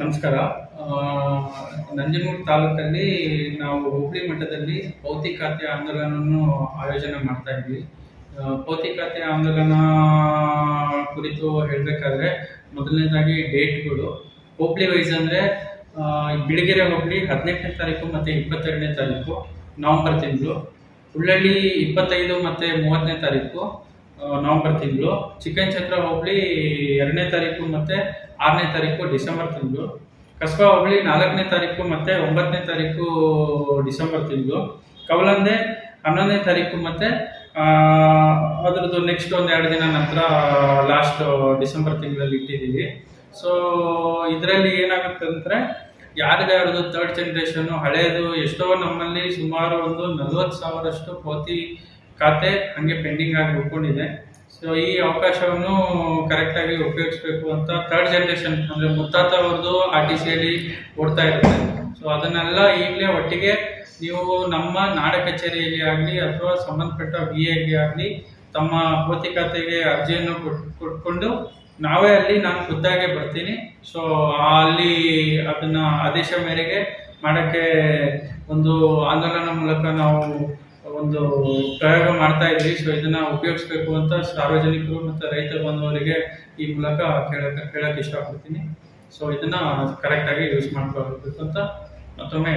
ನಮಸ್ಕಾರ. ನಂಜನಗೂಡು ತಾಲೂಕಲ್ಲಿ ನಾವು ಹೋಬಳಿ ಮಟ್ಟದಲ್ಲಿ ಭೌತಿಕಾತೆ ಆಂದೋಲನವನ್ನು ಆಯೋಜನೆ ಮಾಡ್ತಾ ಇದ್ವಿ. ಭೌತಿಕಾತೆ ಆಂದೋಲನ ಕುರಿತು ಹೇಳಬೇಕಾದ್ರೆ ಮೊದಲನೇದಾಗಿ ಡೇಟ್ಗಳು. ಹೋಬಳಿ ವೈಸ್ ಅಂದರೆ ಬಿಳಿಗೆರೆ ಹೋಬಳಿ ಹದಿನೆಂಟನೇ ತಾರೀಕು ಮತ್ತು ಇಪ್ಪತ್ತೆರಡನೇ ತಾರೀಕು, ನವಂಬರ್ ತಿಂಗಳು. ಉಳ್ಳಳ್ಳಿ ಇಪ್ಪತ್ತೈದು ಮತ್ತು ಮೂವತ್ತನೇ ತಾರೀಕು ನವಂಬರ್ ತಿಂಗಳು. ಚಿಕ್ಕನ್ ಚಕ್ರ ಹೋಬಳಿ ಎರಡನೇ ತಾರೀಕು ಮತ್ತು ಆರನೇ ತಾರೀಕು ಡಿಸೆಂಬರ್ ತಿಂಗಳು. ಕಸ್ಬಾ ಹೋಬಳಿ ನಾಲ್ಕನೇ ತಾರೀಕು ಮತ್ತು ಒಂಬತ್ತನೇ ತಾರೀಕು, ಡಿಸೆಂಬರ್ ತಿಂಗಳು. ಕವಲಂದೆ ಹನ್ನೊಂದನೇ ತಾರೀಕು ಮತ್ತು ಅದರದ್ದು ನೆಕ್ಸ್ಟ್ ಒಂದು ಎರಡು ದಿನ ನಂತರ ಲಾಸ್ಟ್ ಡಿಸೆಂಬರ್ ತಿಂಗಳಲ್ಲಿ ಇಟ್ಟಿದ್ದೀವಿ. ಸೊ ಇದರಲ್ಲಿ ಏನಾಗುತ್ತೆ ಅಂದರೆ ಯಾರ್ದು ತರ್ಡ್ ಜನ್ರೇಷನ್ನು ಹಳೆಯದು ಎಷ್ಟೋ ನಮ್ಮಲ್ಲಿ ಸುಮಾರು ಒಂದು ನಲ್ವತ್ತು ಸಾವಿರಷ್ಟು ಪೋತಿ ಖಾತೆ ಹಂಗೆ ಪೆಂಡಿಂಗ್ ಆಗಿ ಉಳ್ಕೊಂಡಿದೆ. ಸೊ ಈ ಅವಕಾಶವನ್ನು ಕರೆಕ್ಟಾಗಿ ಉಪಯೋಗಿಸ್ಬೇಕು ಅಂತ ಥರ್ಡ್ ಜನ್ರೇಷನ್ ಅಂದರೆ ಮುತ್ತಾತ ಅವ್ರದ್ದು ಆರ್ ಟಿ ಸಿಯಲ್ಲಿ ಓಡ್ತಾ ಇರುತ್ತೆ. ಸೊ ಅದನ್ನೆಲ್ಲ ಈಗಲೇ ಒಟ್ಟಿಗೆ ನೀವು ನಮ್ಮ ನಾಡ ಕಚೇರಿಯಲ್ಲಿ ಆಗಲಿ ಅಥವಾ ಸಂಬಂಧಪಟ್ಟ ವಿ ಎಗೆ ಆಗಲಿ ತಮ್ಮ ಪೋತಿ ಖಾತೆಗೆ ಅರ್ಜಿಯನ್ನು ಕೊಟ್, ಕೊಟ್ಕೊಂಡು ನಾವೇ ಅಲ್ಲಿ ನಾನು ಖುದ್ದಾಗೆ ಬರ್ತೀನಿ. ಸೊ ಅಲ್ಲಿ ಅದನ್ನ ಆದೇಶ ಮೇರೆಗೆ ಮಾಡೋಕ್ಕೆ ಒಂದು ಆಂದೋಲನ ಮೂಲಕ ನಾವು ಒಂದು ಪ್ರಯೋಗ ಮಾಡ್ತಾ ಇದ್ವಿ. ಸೊ ಇದನ್ನ ಉಪಯೋಗಿಸ್ಬೇಕು ಅಂತ ಸಾರ್ವಜನಿಕರು ಮತ್ತು ರೈತ ಬಂದವರಿಗೆ ಈ ಮೂಲಕ ಕೇಳಕ್ಕೆ ಕೇಳಕ್ಕೆ ಇಷ್ಟಪಡ್ತೀನಿ. ಸೊ ಇದನ್ನ ಕರೆಕ್ಟಾಗಿ ಯೂಸ್ ಮಾಡ್ಕೋಬೇಕು ಅಂತ ಮತ್ತೊಮ್ಮೆ